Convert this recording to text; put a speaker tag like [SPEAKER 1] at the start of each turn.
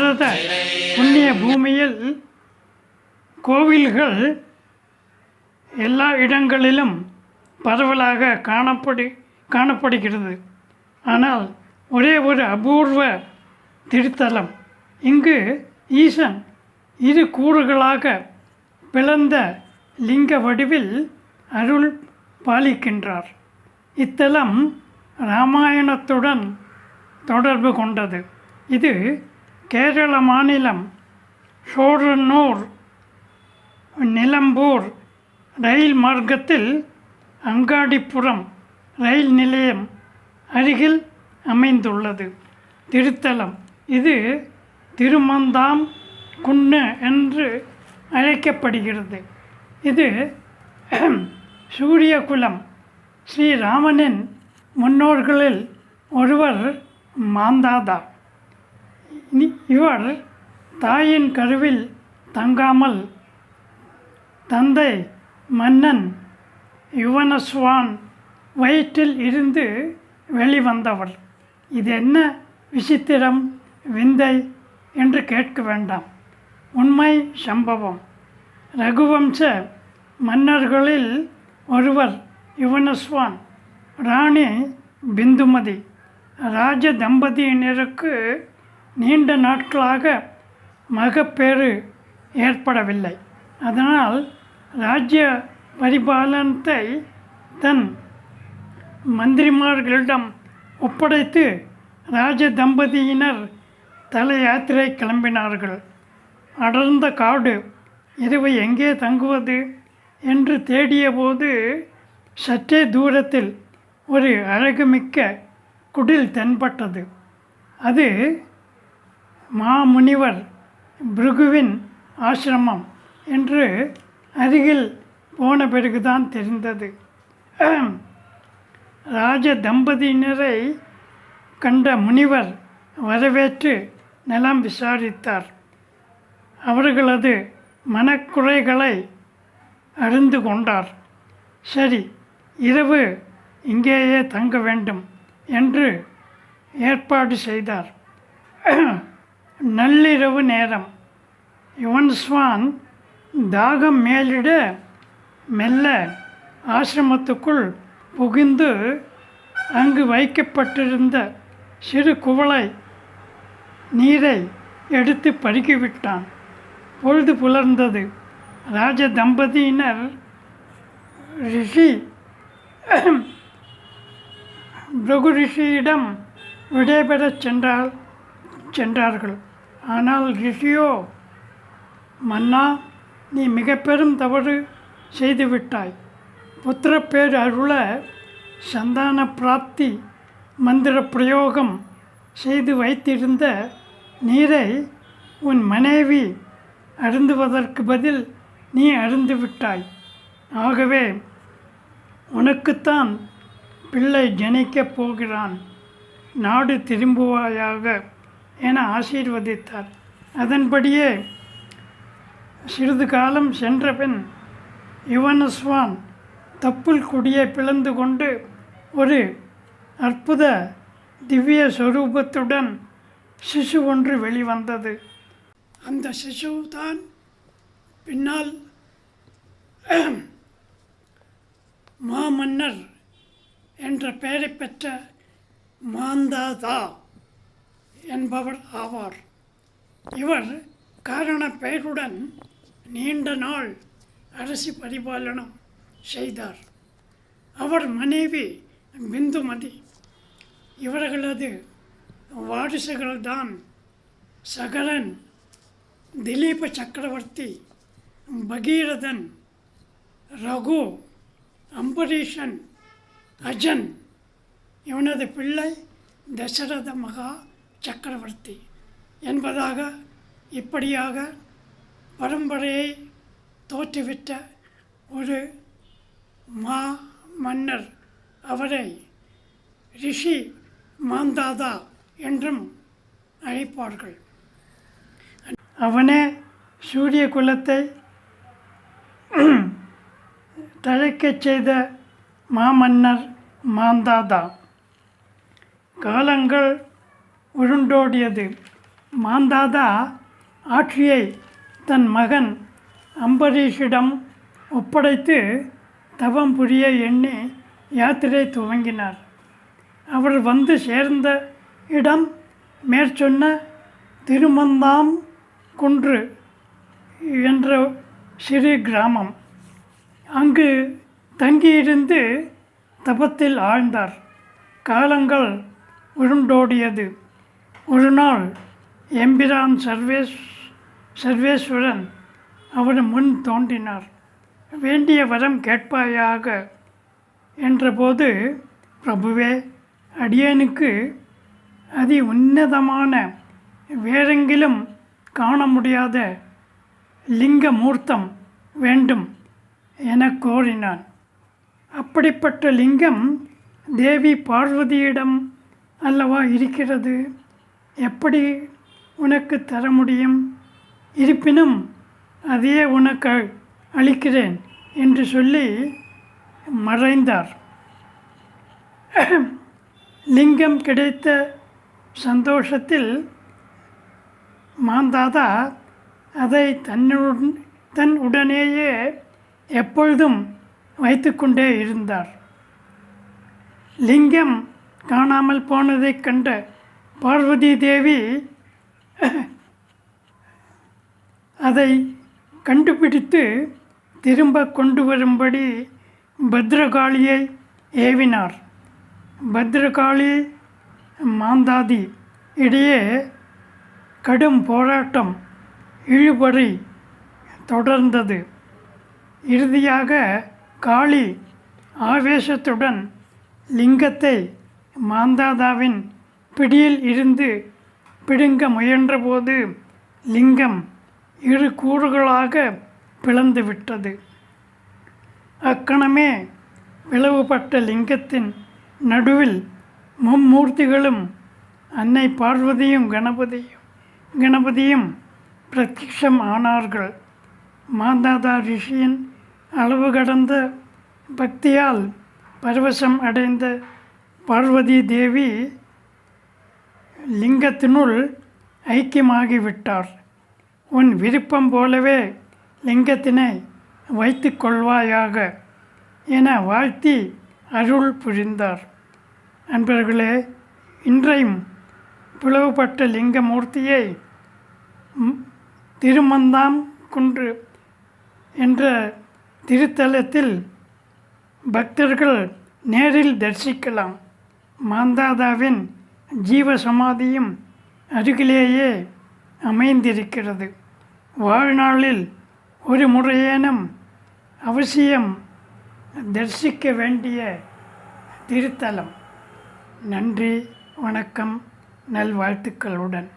[SPEAKER 1] பாரத புண்ணிய பூமியில் கோவில்கள் எல்லா இடங்களிலும் பரவலாக காணப்படு காணப்படுகிறது. ஆனால் ஒரே ஒரு அபூர்வ திருத்தலம். இங்கு ஈசன் இரு கூறுகளாக பிளந்த லிங்க வடிவில் அருள் பாலிக்கின்றார். இத்தலம் இராமாயணத்துடன் தொடர்பு கொண்டது. இது கேரள மாநிலம் ஷோரனூர் நிலம்பூர் ரயில் மார்க்கத்தில் அங்காடிப்புறம் ரயில் நிலையம் அருகில் அமைந்துள்ளது. திருத்தலம். இது திருமந்தாம் குன்னு என்று அழைக்கப்படுகிறது. இது சூரியகுலம். ஸ்ரீராமனின் முன்னோர்களில் ஒருவர் மாந்தாதா இவர் தாயின் கருவில் தங்காமல் தந்தை மன்னன் யுவனஸ்வான் வயிற்றில் இருந்து வெளிவந்தவர் இது என்ன விசித்திரம் விந்தை என்று கேட்க வேண்டாம். உண்மை சம்பவம். ரகுவம்ச மன்னர்களில் ஒருவர் யுவனஸ்வான் ராணி பிந்துமதி. ராஜ தம்பதியினருக்கு நீண்ட நாட்களாக மகப்பேறு ஏற்படவில்லை. அதனால் ராஜ்ய பரிபாலனத்தை தன் மந்திரிமார்களிடம் ஒப்படைத்து ராஜ தம்பதியினர் தல யாத்திரை கிளம்பினார்கள். அடர்ந்த காடு இரவு எங்கே தங்குவது என்று தேடியபோது சற்றே தூரத்தில் ஒரு அழகுமிக்க குடில் தென்பட்டது. அது மாமுனிவர் பிருகுவின் ஆசிரமம் என்று அருகில் போன பிறகுதான் தெரிந்தது. ராஜ தம்பதியினரை கண்ட முனிவர் வரவேற்று நலம் விசாரித்தார். அவர்களது மனக்குறைகளை அறிந்து கொண்டார். சரி இரவு இங்கேயே தங்க வேண்டும் என்று ஏற்பாடு செய்தார். நள்ளிரவு நேரம். யுவன்ஸ்வான் தாகம் மேலிட மெல்ல ஆசிரமத்துக்குள் புகுந்து அங்கு வைக்கப்பட்டிருந்த சிறு குவளை நீரை எடுத்து பருகிவிட்டான். பொழுது புலர்ந்தது. ராஜ தம்பதியினர் ரிஷி பிரகு ரிஷியிடம் விடைபெறச் சென்றால் சென்றார்கள். ஆனால் ரிஷியோ மன்னா நீ மிக பெரும் தவறு செய்துவிட்டாய் புத்திரப்பேர் அருள சந்தான பிராப்தி மந்திர பிரயோகம் செய்து வைத்திருந்த நீரை உன் மனைவி அருந்துவதற்கு பதில் நீ அருந்துவிட்டாய் ஆகவே உனக்குத்தான் பிள்ளை ஜனிக்கப் போகிறான். நாடு திரும்புவாயாக என ஆசீர்வதித்தார். அதன்படியே சிறிது காலம் சென்றபின் யுவனஸ்வான் தப்புல் குடியை பிளந்து கொண்டு ஒரு அற்புத திவ்ய சொரூபத்துடன் சிசு ஒன்று வெளிவந்தது. அந்த சிசு தான் பின்னால் மாமன்னர் என்ற பெயரை பெற்ற மாந்தாதா என்பவர் ஆவார். இவர் காரண பெயருடன் நீண்ட நாள் அரசு பரிபாலனம் செய்தார். அவர் மனைவி பிந்துமதி இவர்களது வாரிசுகள்தான் சகரன் திலீப சக்கரவர்த்தி பகீரதன் ரகு அம்பரீஷன் அஜன். இவனது பிள்ளை தசரத மகா சக்கரவர்த்தி என்பதாக இப்படியாக பரம்பரையை தோற்றுவிட்ட ஒரு மா மன்னர் அவரை ரிஷி மாந்தாதா என்றும் அழைப்பார்கள். அவனே சூரிய குலத்தை தழைக்கச் செய்த மாமன்னர் மாந்தாதா. காலங்கள் உருண்டோடியது. மாந்தாதா ஆட்சியை தன் மகன் அம்பரீஷிடம் ஒப்படைத்து தவம் புரிய எண்ணி யாத்திரை துவங்கினார். அவர் வந்து சேர்ந்த இடம் மேற்சொன்ன திருமந்தாம் குன்று என்ற சிறு கிராமம். அங்கு தங்கியிருந்து தபத்தில் ஆழ்ந்தார். காலங்கள் உருண்டோடியது. ஒரு நாள் எம்பிரான் சர்வேஸ் சர்வேஸ்வரன் அவர் முன் தோன்றினார். வேண்டிய வரம் கேட்பாயாக என்றபோது பிரபுவே அடியேனுக்கு அதி உன்னதமான வேறெங்கிலும் காண முடியாத லிங்க மூர்த்தம் வேண்டும் என கோரினான். அப்படிப்பட்ட லிங்கம் தேவி பார்வதியிடம் அல்லவா இருக்கிறது? எப்படி உனக்கு தர முடியும்? இருப்பினும் அதையே உனக்கு அளிக்கிறேன் என்று சொல்லி மறைந்தார். லிங்கம் கிடைத்த சந்தோஷத்தில் மாந்தாதா அதை தன்னுடன் தன் உடனேயே எப்பொழுதும் வைத்துக்கொண்டே இருந்தார். லிங்கம் காணாமல் போனதைக் கண்ட பார்வதி தேவி அதை கண்டுபிடித்து திரும்ப கொண்டு வரும்படி பத்ரகாளியை ஏவினார். பத்ரகாளி மாந்தாதி இடையே கடும் போராட்டம் இழுபறி தொடர்ந்தது. இறுதியாக காளி ஆவேசத்துடன் லிங்கத்தை மாந்தாதாவின் பிடியில் இருந்து பிடுங்க முயன்றபோது லிங்கம் இரு கூறுகளாக பிளந்து விட்டது. அக்கணமே பிளவுபட்ட லிங்கத்தின் நடுவில் மும்மூர்த்திகளும் அன்னை பார்வதியும் கணபதியும் கணபதியும் பிரத்யக்ஷம் ஆனார்கள். மாதாதா ரிஷியின் அளவு கடந்த பக்தியால் பரவசம் அடைந்த பார்வதி தேவி லிங்கத்தினுள் ஐக்கியமாகிவிட்டார். உன் விருப்பம் போலவே லிங்கத்தினை வைத்து கொள்வாயாக என வாழ்த்தி அருள் புரிந்தார். அன்பர்களே இன்றையும் பிளவுபட்ட லிங்கமூர்த்தியை திருமந்தாம் குன்று என்ற திருத்தலத்தில் பக்தர்கள் நேரில் தரிசிக்கலாம். மாந்தாதாவின் ஜீவ சமாதியும் அருகிலேயே அமைந்திருக்கிறது. வாழ்நாளில் ஒரு முறையேனும் அவசியம் தரிசிக்க வேண்டிய திருத்தலம். நன்றி வணக்கம் நல்வாழ்த்துக்களுடன்.